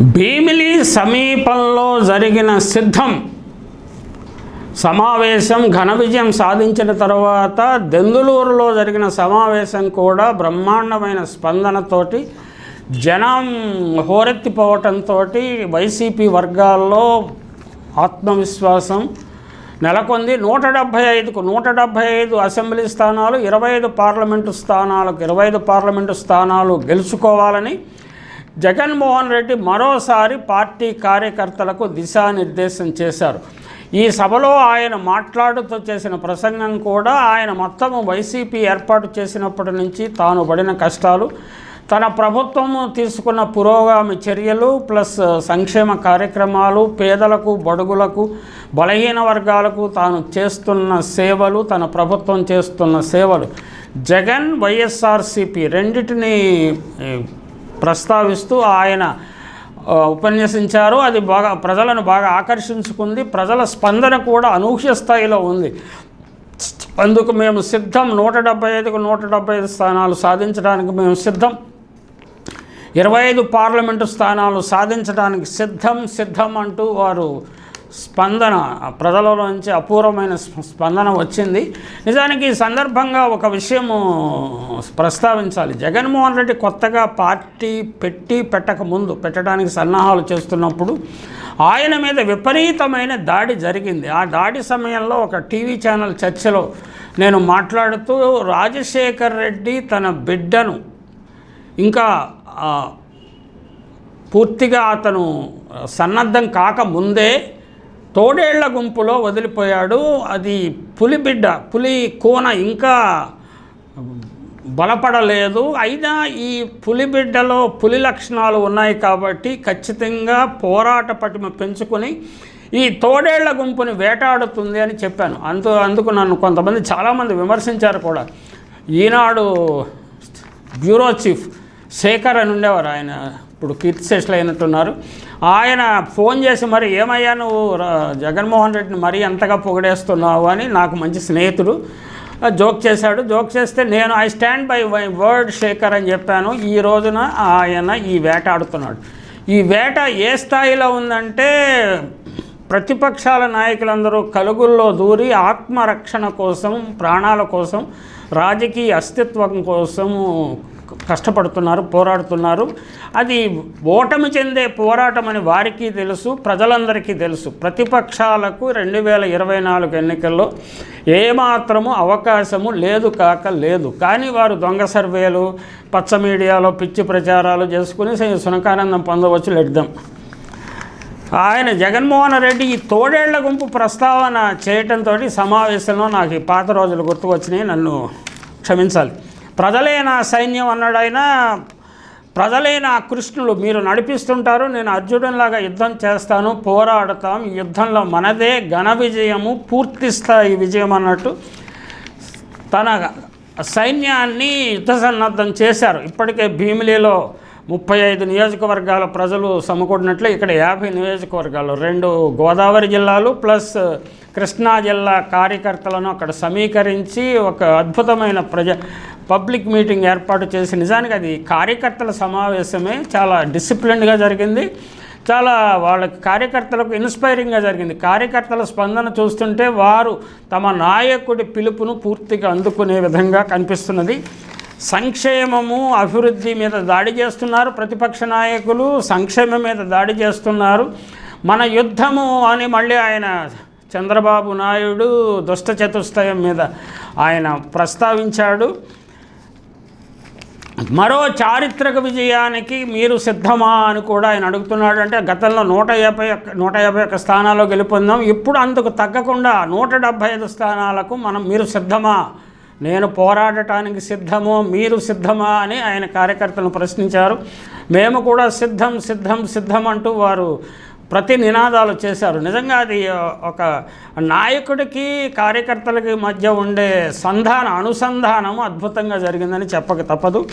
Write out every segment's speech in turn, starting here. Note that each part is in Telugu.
భీమిలి సమీపంలో జరిగిన సిద్ధం. సమావేశం ఘన విజయం సాధించిన తర్వాత దెందులూరులో జరిగిన సమావేశం కూడా బ్రహ్మాండమైన స్పందనతోటి జనం హోరెత్తిపోవటంతో వైసీపీ వర్గాల్లో ఆత్మవిశ్వాసం నెలకొంది. నూట డెబ్భై ఐదుకు నూట డెబ్భై ఐదు అసెంబ్లీ స్థానాలు ఇరవై ఐదు పార్లమెంటు స్థానాలకు ఇరవై ఐదు పార్లమెంటు స్థానాలు గెలుచుకోవాలని జగన్మోహన్ రెడ్డి మరోసారి పార్టీ కార్యకర్తలకు దిశానిర్దేశం చేశారు. ఈ సభలో ఆయన మాట్లాడుతూ చేసిన ప్రసంగం కూడా ఆయన మొత్తం వైసీపీ ఏర్పాటు చేసినప్పటి నుంచి తాను పడిన కష్టాలు తన ప్రభుత్వం తీసుకున్న పురోగామి చర్యలు ప్లస్ సంక్షేమ కార్యక్రమాలు పేదలకు బడుగులకు బలహీన వర్గాలకు తాను చేస్తున్న సేవలు తన ప్రభుత్వం చేస్తున్న సేవలు. జగన్ వైఎస్ఆర్సిపి రెండింటిని ప్రస్తావిస్తూ ఆయన ఉపన్యసించారు. అది బాగా ప్రజలను బాగా ఆకర్షించుకుంది. ప్రజల స్పందన కూడా అనూహ్య స్థాయిలో ఉంది. అందుకు మేము సిద్ధం. నూట డెబ్బై ఐదుకు నూట డెబ్బై ఐదు స్థానాలు సాధించడానికి మేము సిద్ధం. ఇరవై ఐదు పార్లమెంటు స్థానాలు సాధించడానికి సిద్ధం సిద్ధం అంటూ వారు స్పందన ప్రజలలోంచి అపూర్వమైన స్ప- స్పందన వచ్చింది. నిజానికి ఈ సందర్భంగా ఒక విషయము ప్రస్తావించాలి. జగన్మోహన్ రెడ్డి కొత్తగా పార్టీ పెట్టి పెట్టక ముందు పెట్టడానికి సన్నాహాలు చేస్తున్నప్పుడు ఆయన మీద విపరీతమైన దాడి జరిగింది. ఆ దాడి సమయంలో ఒక టీవీ ఛానల్ చర్చలో నేను మాట్లాడుతూ రాజశేఖర్ రెడ్డి తన బిడ్డను ఇంకా పూర్తిగా అతను సన్నద్ధం కాకముందే తోడేళ్ళ గుంపులో వదిలిపోయాడు. అది పులి బిడ్డ పులి కోన ఇంకా బలపడలేదు. అయినా ఈ పులి బిడ్డలో పులి లక్షణాలు ఉన్నాయి కాబట్టి ఖచ్చితంగా పోరాట పటిమ పెంచుకొని ఈ తోడేళ్ళ గుంపుని వేటాడుతుంది అని చెప్పాను. అందు అందుకు నన్ను కొంతమంది చాలామంది విమర్శించారు కూడా. ఈనాడు బ్యూరో చీఫ్ శేఖర్ అని ఉండేవారు ఆయన. ఇప్పుడు కీర్తిశేషులు అయినట్టున్నారు. ఆయన ఫోన్ చేసి మరి ఏమయ్యా నువ్వు జగన్మోహన్ రెడ్డిని మరీ ఎంతగా పొగిడేస్తున్నావు అని నాకు మంచి స్నేహితుడు జోక్ చేశాడు. జోక్ చేస్తే నేను I stand by my word Shekhar అని చెప్పాను. ఈ రోజున ఆయన ఈ వేట ఆడుతున్నాడు. ఈ వేట ఏ స్థాయిలో ఉందంటే ప్రతిపక్షాల నాయకులందరూ కలుగుల్లో దూరి ఆత్మరక్షణ కోసం ప్రాణాల కోసం రాజకీయ అస్తిత్వం కోసం కష్టపడుతున్నారు పోరాడుతున్నారు. అది ఓటమి చెందే పోరాటం అని వారికి తెలుసు ప్రజలందరికీ తెలుసు. ప్రతిపక్షాలకు రెండు వేల ఇరవై నాలుగు ఎన్నికల్లో ఏమాత్రము అవకాశము లేదు కాక లేదు. కానీ వారు దొంగ సర్వేలు పచ్చ మీడియాలో పిచ్చి ప్రచారాలు చేసుకుని సునకానందం పొందవచ్చు లెడ్దాం ఆయన జగన్మోహన్ రెడ్డి ఈ తోడేళ్ళ గుంపు ప్రస్తావన చేయటంతో సమావేశంలో నాకు ఈ పాత రోజులు గుర్తుకొచ్చినాయి. నన్ను క్షమించాలి. ప్రజలే నా సైన్యం అన్నాడు ఆయన ప్రజలే నా కృష్ణులు మీరు నడిపిస్తుంటారు నేను అర్జునులాగా యుద్ధం చేస్తాను పోరాడతాం యుద్ధంలో మనదే ఘన విజయము పూర్తి స్థాయి విజయం అన్నట్టు తన సైన్యాన్ని యుద్ధ సన్నద్ధం చేశారు. ఇప్పటికే భీమిలిలో ముప్పై ఐదు నియోజకవర్గాల ప్రజలు సమకూడినట్లే ఇక్కడ యాభై నియోజకవర్గాలు రెండు గోదావరి జిల్లాలు ప్లస్ కృష్ణా జిల్లా కార్యకర్తలను అక్కడ సమీకరించి ఒక అద్భుతమైన ప్రజ పబ్లిక్ మీటింగ్ ఏర్పాటు చేసి నిజానికి అది కార్యకర్తల సమావేశమే చాలా డిసిప్లిన్డ్గా జరిగింది. చాలా వాళ్ళకి కార్యకర్తలకు ఇన్స్పైరింగ్గా జరిగింది. కార్యకర్తల స్పందన చూస్తుంటే వారు తమ నాయకుడి పిలుపును పూర్తిగా అందుకునే విధంగా కనిపిస్తున్నది. సంక్షేమము అభివృద్ధి మీద దాడి చేస్తున్నారు ప్రతిపక్ష నాయకులు. సంక్షేమం మీద దాడి చేస్తున్నారు. మన యుద్ధము అని మళ్ళీ ఆయన చంద్రబాబు నాయుడు దుష్ట చతుష్టయం మీద ఆయన ప్రస్తావించాడు. మరో చారిత్రక విజయానికి మీరు సిద్ధమా అని కూడా ఆయన అడుగుతున్నాడు. అంటే గతంలో నూట యాభై ఒక్క నూట యాభై ఒక్క స్థానాల్లో గెలుపొందాం ఇప్పుడు అందుకు తగ్గకుండా నూట డెబ్భై ఐదు స్థానాలకు మనం మీరు సిద్ధమా? నేను పోరాడటానికి సిద్ధము మీరు సిద్ధమా అని ఆయన కార్యకర్తలను ప్రశ్నించారు. మేము కూడా సిద్ధం సిద్ధం సిద్ధం అంటూ వారు ప్రతి నినాదాలు చేశారు. నిజంగా అది ఒక నాయకుడికి కార్యకర్తలకి మధ్య ఉండే సంధాన అనుసంధానం అద్భుతంగా జరిగిందని చెప్పక తప్పదు.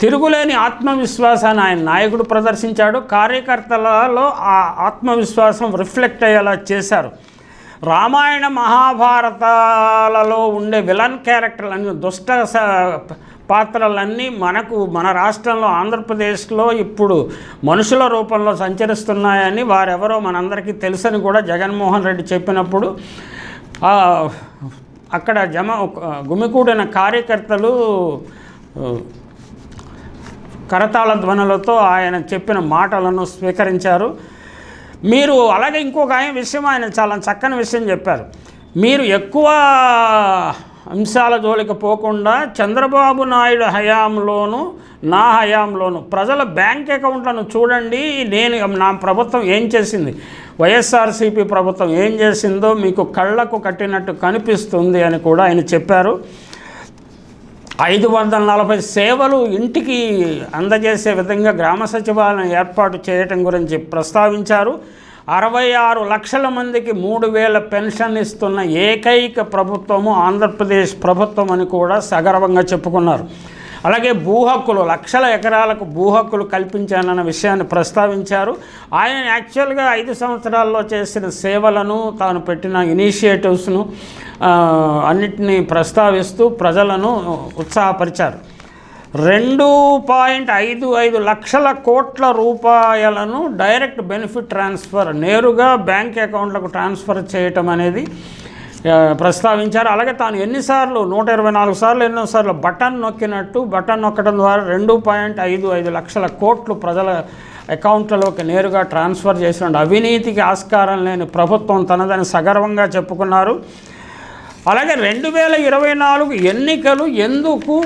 తిరుగులేని ఆత్మవిశ్వాసాన్ని ఆయన నాయకుడు ప్రదర్శించాడు. కార్యకర్తలలో ఆ ఆత్మవిశ్వాసం రిఫ్లెక్ట్ అయ్యేలా చేశారు. రామాయణ మహాభారతాలలో ఉండే విలన్ క్యారెక్టర్లు అన్ని దుష్ట స- పాత్రలన్నీ మనకు మన రాష్ట్రంలో ఆంధ్రప్రదేశ్లో ఇప్పుడు మనుషుల రూపంలో సంచరిస్తున్నాయని వారెవరో మనందరికీ తెలుసని కూడా జగన్మోహన్ రెడ్డి చెప్పినప్పుడు అక్కడ జమ గుమికూడిన కార్యకర్తలు కరతాళ ధ్వనులతో ఆయన చెప్పిన మాటలను స్వీకరించారు. మీరు అలాగే ఇంకొక ఆయన విషయం ఆయన చాలా చక్కని విషయం చెప్పారు. మీరు ఎక్కువ అంశాల జోలికి పోకుండా చంద్రబాబు నాయుడు హయాంలోను నా హయాంలోను ప్రజల బ్యాంక్ అకౌంట్లను చూడండి. నేను నా ప్రభుత్వం ఏం చేసింది? వైఎస్ఆర్సీపీ ప్రభుత్వం ఏం చేసిందో మీకు కళ్ళకు కట్టినట్టు కనిపిస్తుంది అని కూడా ఆయన చెప్పారు. ఐదు వందల నలభై సేవలు ఇంటికి అందజేసే విధంగా గ్రామ సచివాలయం ఏర్పాటు చేయటం గురించి ప్రస్తావించారు. అరవై ఆరు లక్షల మందికి మూడు వేల పెన్షన్ ఇస్తున్న ఏకైక ప్రభుత్వము ఆంధ్రప్రదేశ్ ప్రభుత్వం అని కూడా సగర్వంగా చెప్పుకున్నారు. అలాగే భూ హక్కులు లక్షల ఎకరాలకు భూ హక్కులు కల్పించానన్న విషయాన్ని ప్రస్తావించారు. ఆయన యాక్చువల్గా ఐదు సంవత్సరాల్లో చేసిన సేవలను తాను పెట్టిన ఇనిషియేటివ్స్ను అన్నిటినీ ప్రస్తావిస్తూ ప్రజలను ఉత్సాహపరిచారు. రెండు పాయింట్ ఐదు ఐదు లక్షల కోట్ల రూపాయలను డైరెక్ట్ బెనిఫిట్ ట్రాన్స్ఫర్ నేరుగా బ్యాంక్ అకౌంట్లకు ట్రాన్స్ఫర్ చేయటం అనేది ప్రస్తావించారు. అలాగే తాను ఎన్నిసార్లు నూట ఇరవై నాలుగు సార్లు ఎన్నోసార్లు బటన్ నొక్కినట్టు బటన్ నొక్కడం ద్వారా రెండు పాయింట్ ఐదు ఐదు లక్షల కోట్లు ప్రజల అకౌంట్లలోకి నేరుగా ట్రాన్స్ఫర్ చేసిన అవినీతికి ఆస్కారం లేని ప్రభుత్వం తనదని సగర్వంగా చెప్పుకున్నారు. అలాగే రెండు వేల ఇరవై నాలుగు ఎన్నికలు ఎందుకు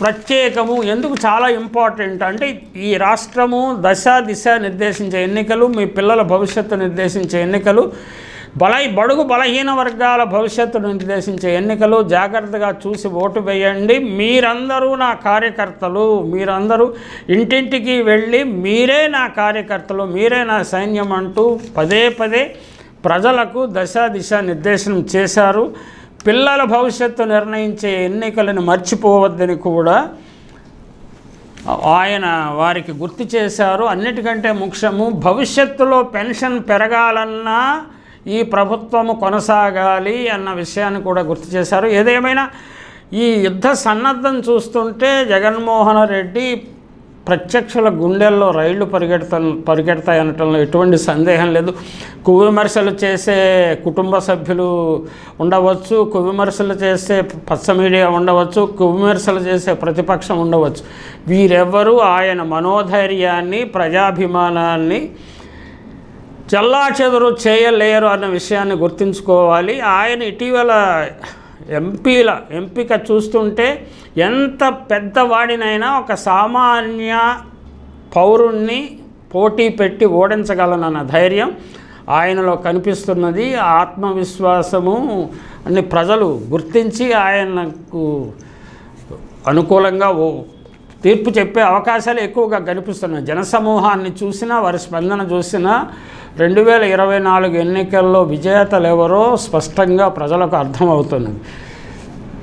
ప్రత్యేకము ఎందుకు చాలా ఇంపార్టెంట్ అంటే ఈ రాష్ట్రము దశ దిశ నిర్దేశించే ఎన్నికలు మీ పిల్లల భవిష్యత్తు నిర్దేశించే ఎన్నికలు బల బడుగు బలహీన వర్గాల భవిష్యత్తును నిర్దేశించే ఎన్నికలు జాగ్రత్తగా చూసి ఓటు వేయండి. మీరందరూ నా కార్యకర్తలు మీరందరూ ఇంటింటికి వెళ్ళి మీరే నా కార్యకర్తలు మీరే నా సైన్యం అంటూ పదే పదే ప్రజలకు దశ దిశ నిర్దేశనం చేశారు. పిల్లల భవిష్యత్తు నిర్ణయించే ఎన్నికలను మర్చిపోవద్దని కూడా ఆయన వారికి గుర్తు చేశారు. అన్నిటికంటే ముఖ్యము భవిష్యత్తులో పెన్షన్ పెరగాలన్నా ఈ ప్రభుత్వము కొనసాగాలి అన్న విషయాన్ని కూడా గుర్తు చేశారు. ఏదేమైనా ఈ యుద్ధ సన్నద్ధం చూస్తుంటే జగన్మోహన్ రెడ్డి ప్రత్యక్షుల గుండెల్లో రైళ్ళు పరిగెడతా పరిగెడతాయి అనటంలో ఎటువంటి సందేహం లేదు. కువిమర్శలు చేసే కుటుంబ సభ్యులు ఉండవచ్చు కువిమర్శలు చేసే పచ్చ మీడియా ఉండవచ్చు కువిమర్శలు చేసే ప్రతిపక్షం ఉండవచ్చు. వీరెవ్వరూ ఆయన మనోధైర్యాన్ని ప్రజాభిమానాన్ని చల్లా చెదురు చేయలేరు అన్న విషయాన్ని గుర్తుంచుకోవాలి. ఆయన ఇటీవల ఎంపీల ఎంపిక చూస్తుంటే ఎంత పెద్దవాడినైనా ఒక సామాన్య పౌరుణ్ణి పోటీ పెట్టి ఓడించగలనన్న ధైర్యం ఆయనలో కనిపిస్తున్నది. ఆత్మవిశ్వాసము అన్ని ప్రజలు గుర్తించి ఆయనకు అనుకూలంగా ఓ తీర్పు చెప్పే అవకాశాలు ఎక్కువగా కనిపిస్తున్నాయి. జనసమూహాన్ని చూసినా వారి స్పందన చూసినా రెండు వేల ఇరవై నాలుగు ఎన్నికల్లో విజేతలు ఎవరో స్పష్టంగా ప్రజలకు అర్థమవుతున్నది.